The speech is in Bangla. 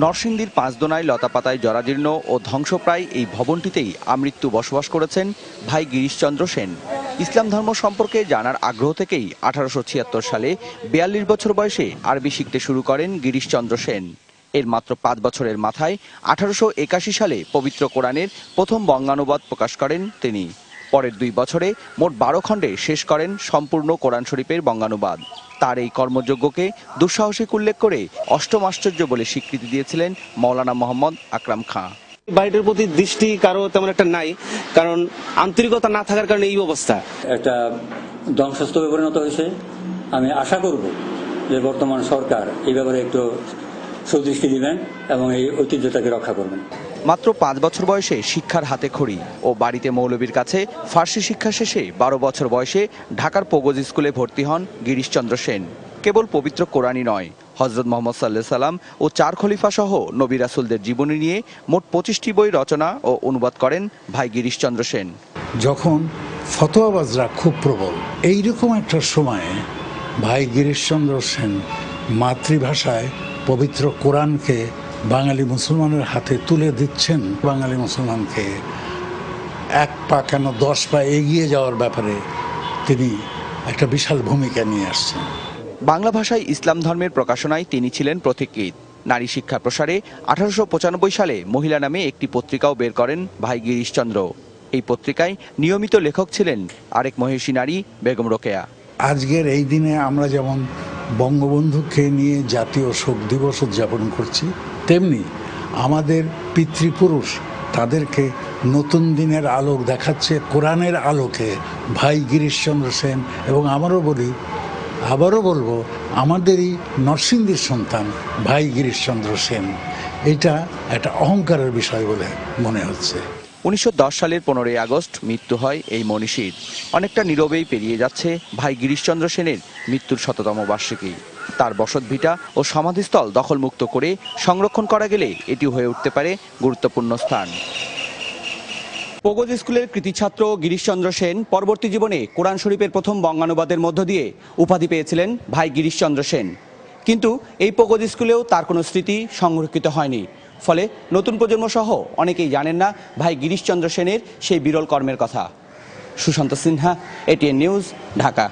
নরসিংদীর পাঁচদোনায় লতাপাতায় জরাজীর্ণ ও ধ্বংসপ্রায় এই ভবনটিতেই আমৃত্যু বসবাস করেছেন ভাই গিরিশচন্দ্র সেন। ইসলাম ধর্ম সম্পর্কে জানার আগ্রহ থেকেই আঠারোশো ছিয়াত্তর সালে বিয়াল্লিশ বছর বয়সে আরবি শিখতে শুরু করেন গিরিশচন্দ্র সেন। এর মাত্র পাঁচ বছরের মাথায় আঠারোশো একাশি সালে পবিত্র কোরআনের প্রথম বঙ্গানুবাদ প্রকাশ করেন তিনি। পরের দুই বছরে মোট বারো খণ্ডে শেষ করেন সম্পূর্ণ কোরআন শরীফের বঙ্গানুবাদ। তার এই কর্মযজ্ঞকে দুঃসাহসিক উল্লেখ করে অষ্টম আশ্চর্য বলে স্বীকৃতি দিয়েছিলেন মৌলানা মোহাম্মদ আকরাম খাঁ। বাড়িটার প্রতি দৃষ্টি কারও তেমন একটা নাই কারণ আন্তরিকতা না থাকার কারণে এই অবস্থা। একটা ধ্বংসস্তূপে পরিণত হয়েছে। আমি আশা করব যে বর্তমান সরকার এই ব্যাপারে একটু সুদৃষ্টি দিবেন এবং এই ঐতিহ্যটাকে রক্ষা করবেন। মাত্র পাঁচ বছর বয়সে শিক্ষার হাতে খড়ি ও বাড়িতে মৌলবীর কাছে ফার্সি শিক্ষা শেষে বারো বছর বয়সে ঢাকার পোগোজ স্কুলে ভর্তি হন গিরিশচন্দ্র সেন। কেবল পবিত্র কোরআনই নয় হজরত মোহাম্মদ সাল্লাহ সাল্লাম ও চার খলিফা সহ নবী রাসুলদের জীবনী নিয়ে মোট পঁচিশটি বই রচনা ও অনুবাদ করেন ভাই গিরিশচন্দ্র সেন। যখন ফতোয়াবাজরা খুব প্রবল এইরকম একটা সময়ে ভাই গিরিশচন্দ্র সেন মাতৃভাষায় পবিত্র কোরআনকে বাঙালি মুসলমানের হাতে তুলে দিচ্ছেন বাঙালি মুসলমানকে। এক পা কেন দশ পা এগিয়ে যাওয়ার ব্যাপারে তিনি একটা বিশাল ভূমিকা নিয়ে আসছেন। বাংলা ভাষায় ইসলাম ধর্মের প্রকাশনায় তিনি ছিলেন প্রতীকীত নারী শিক্ষা প্রসারে আঠারোশো পঁচানব্বই সালে মহিলা নামে একটি পত্রিকাও বের করেন ভাই গিরিশচন্দ্র। এই পত্রিকায় নিয়মিত লেখক ছিলেন আরেক মহিষী নারী বেগম রোকেয়া। আজকের এই দিনে আমরা যেমন বঙ্গবন্ধুকে নিয়ে জাতীয় শোক দিবস উদযাপন করছি, তেমনি আমাদের পিতৃপুরুষ তাদেরকে নতুন দিনের আলোক দেখাচ্ছে, কোরআনের আলোকে। ভাই গিরিশচন্দ্র সেন এবং আমারও বলি, আবারও বলব, আমাদেরই নরসিংদীর সন্তান ভাই গিরিশচন্দ্র সেন। এটা একটা অহংকারের বিষয় বলে মনে হচ্ছে। উনিশশো দশ সালের পনেরোই আগস্ট মৃত্যু হয় এই মনীষীর। অনেকটা নীরবেই পেরিয়ে যাচ্ছে ভাই গিরিশচন্দ্র সেনের মৃত্যুর শততম বার্ষিকী। তার বসতভিটা ও সমাধিস্থল দখলমুক্ত করে সংরক্ষণ করা গেলে এটি হয়ে উঠতে পারে গুরুত্বপূর্ণ স্থান। পোগোজ স্কুলের কৃতি ছাত্র গিরিশচন্দ্র সেন পরবর্তী জীবনে কোরআন শরীফের প্রথম বঙ্গানুবাদের মধ্য দিয়ে উপাধি পেয়েছিলেন ভাই গিরিশচন্দ্র সেন। কিন্তু এই পোগোজ স্কুলেও তার কোনো স্মৃতি সংরক্ষিত হয়নি। ফলে নতুন প্রজন্ম সহ অনেকেই জানেন না ভাই গিরিশচন্দ্র সেনের সেই বিরল কর্মের কথা। Sushanta Sinha ATN news Dhaka.